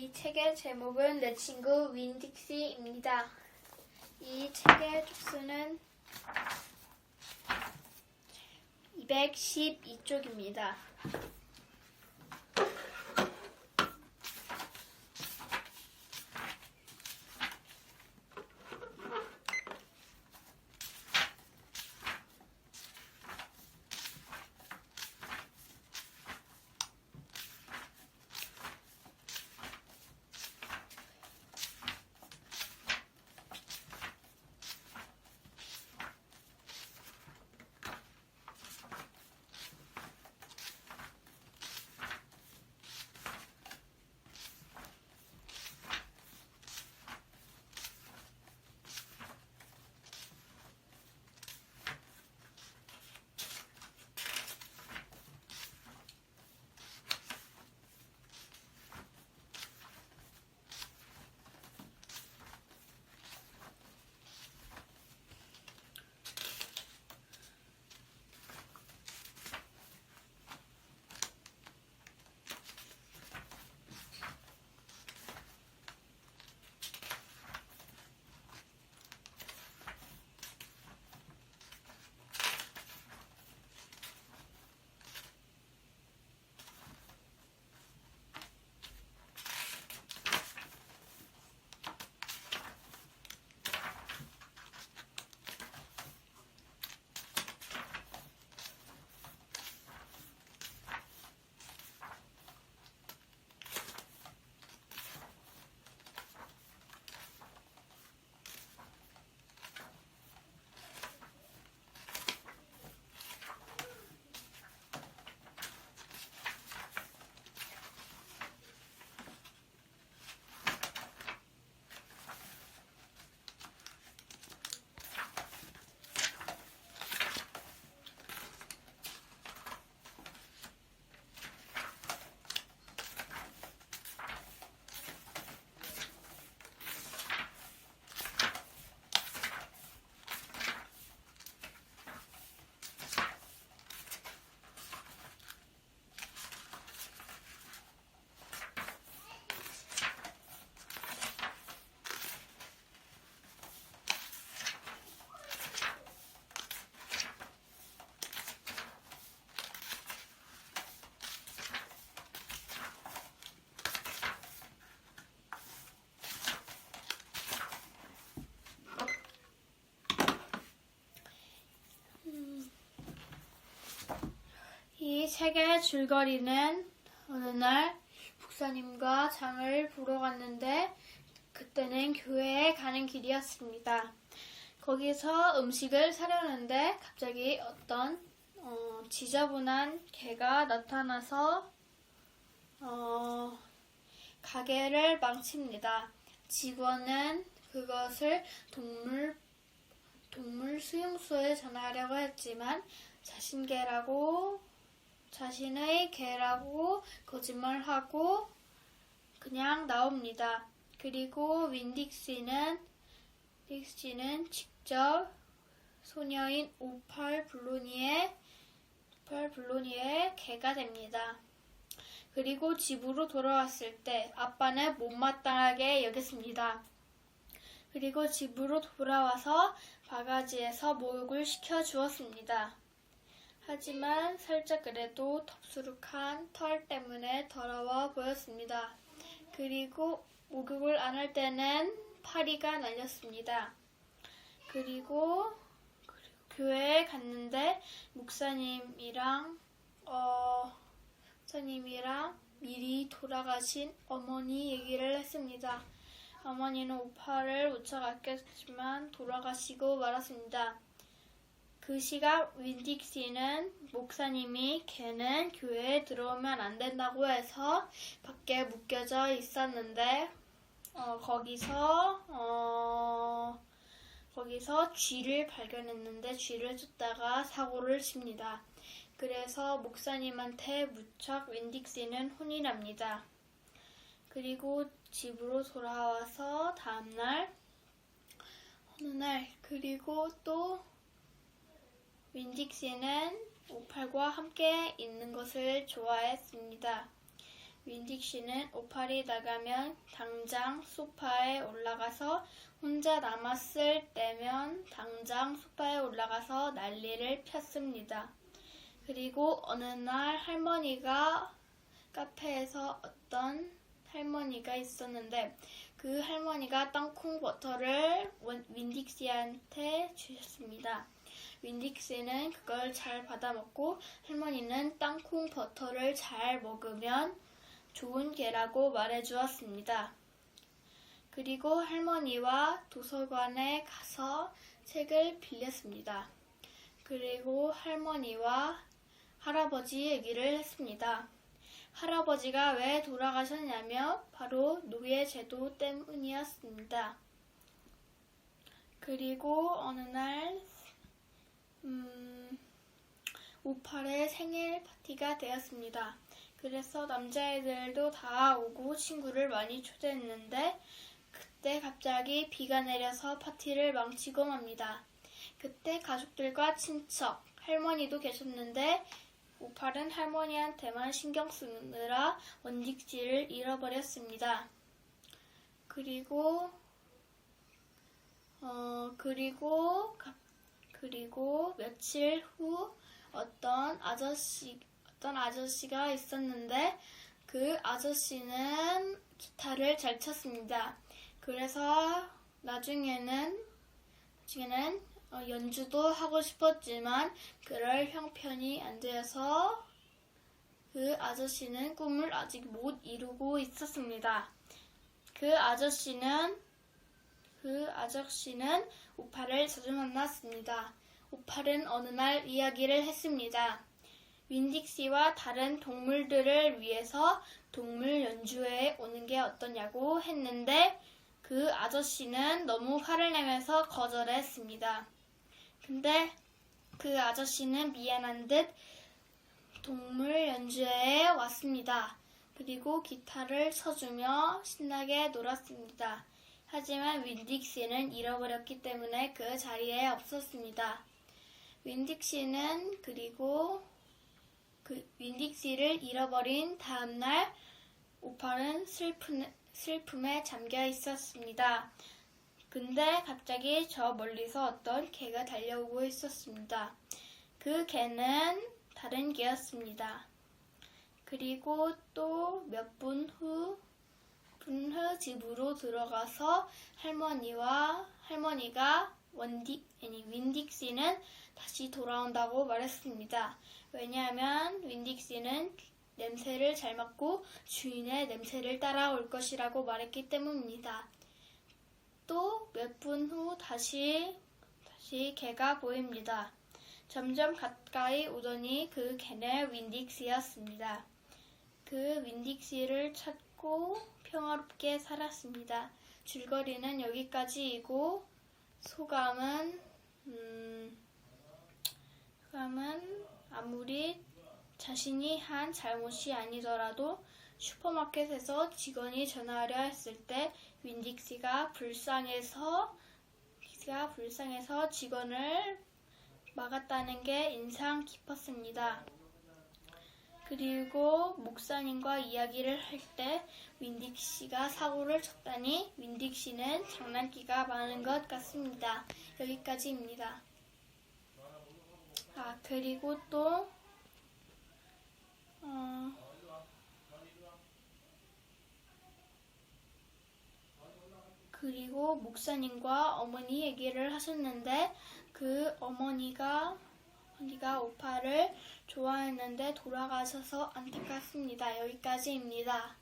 이 책의 제목은 내 친구 윈딕시입니다. 이 책의 쪽수는 212쪽입니다. 책의 줄거리는 어느 날 목사님과 장을 보러 갔는데 그때는 교회에 가는 길이었습니다. 거기서 음식을 사려는데 갑자기 어떤 어, 지저분한 개가 나타나서 어, 가게를 망칩니다. 직원은 그것을 동물 동물 수용소에 전하려고 했지만 자신 개라고 자신의 개라고 거짓말하고 그냥 나옵니다. 그리고 윈딕씨는 딕씨는 직접 소녀인 오팔 블로니의 오팔 블로니의 개가 됩니다. 그리고 집으로 돌아왔을 때 아빠는 못마땅하게 여겼습니다. 그리고 집으로 돌아와서 바가지에서 목욕을 시켜 주었습니다. 하지만 살짝 그래도 덥수룩한 털 때문에 더러워 보였습니다. 그리고 목욕을 안 할 때는 파리가 날렸습니다. 그리고 교회에 갔는데 목사님이랑 어 목사님이랑 미리 돌아가신 어머니 얘기를 했습니다. 어머니는 오빠를 무척 아꼈지만 돌아가시고 말았습니다. 그 시각 윈딕씨는 목사님이 걔는 교회에 들어오면 안 된다고 해서 밖에 묶여져 있었는데 어, 거기서 어, 거기서 쥐를 발견했는데 쥐를 쫓다가 사고를 칩니다. 그래서 목사님한테 무척 윈딕 씨는 혼이 납니다. 그리고 집으로 돌아와서 다음날 어느 날 그리고 또 윈딕 씨는 오팔과 함께 있는 것을 좋아했습니다. 윈딕 씨는 오팔이 나가면 당장 소파에 올라가서 혼자 남았을 때면 당장 소파에 올라가서 난리를 폈습니다. 그리고 어느 날 할머니가 카페에서 어떤 할머니가 있었는데 그 할머니가 땅콩 버터를 원- 윈딕 씨한테 주셨습니다. 윈딕 씨는 그걸 잘 받아먹고 할머니는 땅콩 버터를 잘 먹으면 좋은 개라고 말해주었습니다. 그리고 할머니와 도서관에 가서 책을 빌렸습니다. 그리고 할머니와 할아버지 얘기를 했습니다. 할아버지가 왜 돌아가셨냐면 바로 노예제도 때문이었습니다. 그리고 어느 날 음, 58의 생일 파티가 되었습니다. 그래서 남자애들도 다 오고 친구를 많이 초대했는데 그때 갑자기 비가 내려서 파티를 망치고 맙니다. 그때 가족들과 친척, 할머니도 계셨는데 58은 할머니한테만 신경 쓰느라 원직지를 잃어버렸습니다. 그리고 어 그리고 갑- 그리고 며칠 후 어떤 아저씨 어떤 아저씨가 있었는데 그 아저씨는 기타를 잘 쳤습니다. 그래서 나중에는 나중에는 어, 연주도 하고 싶었지만 그럴 형편이 안 되어서 그 아저씨는 꿈을 아직 못 이루고 있었습니다. 그 아저씨는 그 아저씨는 오팔을 자주 만났습니다. 오팔은 어느 날 이야기를 했습니다. 윈딕 씨와 다른 동물들을 위해서 동물 연주회에 오는 게 어떠냐고 했는데 그 아저씨는 너무 화를 내면서 거절했습니다. 근데 그 아저씨는 미안한 듯 동물 연주회에 왔습니다. 그리고 기타를 쳐주며 신나게 놀았습니다. 하지만 윈딕 씨는 잃어버렸기 때문에 그 자리에 없었습니다. 윈딕 씨는 그리고 그 윈딕 씨를 잃어버린 다음날 오팔은 슬픈, 슬픔에 잠겨 있었습니다. 근데 갑자기 저 멀리서 어떤 개가 달려오고 있었습니다. 그 개는 다른 개였습니다. 그리고 또 몇 분 후, 분후 집으로 들어가서 할머니와 할머니가 원디, 아니, 윈딕 씨는 다시 돌아온다고 말했습니다. 왜냐하면 윈딕 씨는 냄새를 잘 맡고 주인의 냄새를 따라올 것이라고 말했기 때문입니다. 또 몇 분 후 다시 다시 개가 보입니다. 점점 가까이 오더니 그 개는 윈딕 씨였습니다. 그 윈딕 씨를 찾고 평화롭게 살았습니다. 줄거리는 여기까지이고 소감은 음, 소감은 아무리 자신이 한 잘못이 아니더라도 슈퍼마켓에서 직원이 전화하려 했을 때 윈딕 씨가 불쌍해서 씨가 불쌍해서 직원을 막았다는 게 인상 깊었습니다. 그리고 목사님과 이야기를 할 때 윈딕 씨가 사고를 쳤다니 윈딕 씨는 장난기가 많은 것 같습니다. 여기까지입니다. 아 그리고 또 어, 그리고 목사님과 어머니 얘기를 하셨는데 그 어머니가 어머니가 오빠를 좋아했는데 돌아가셔서 안타깝습니다. 여기까지입니다.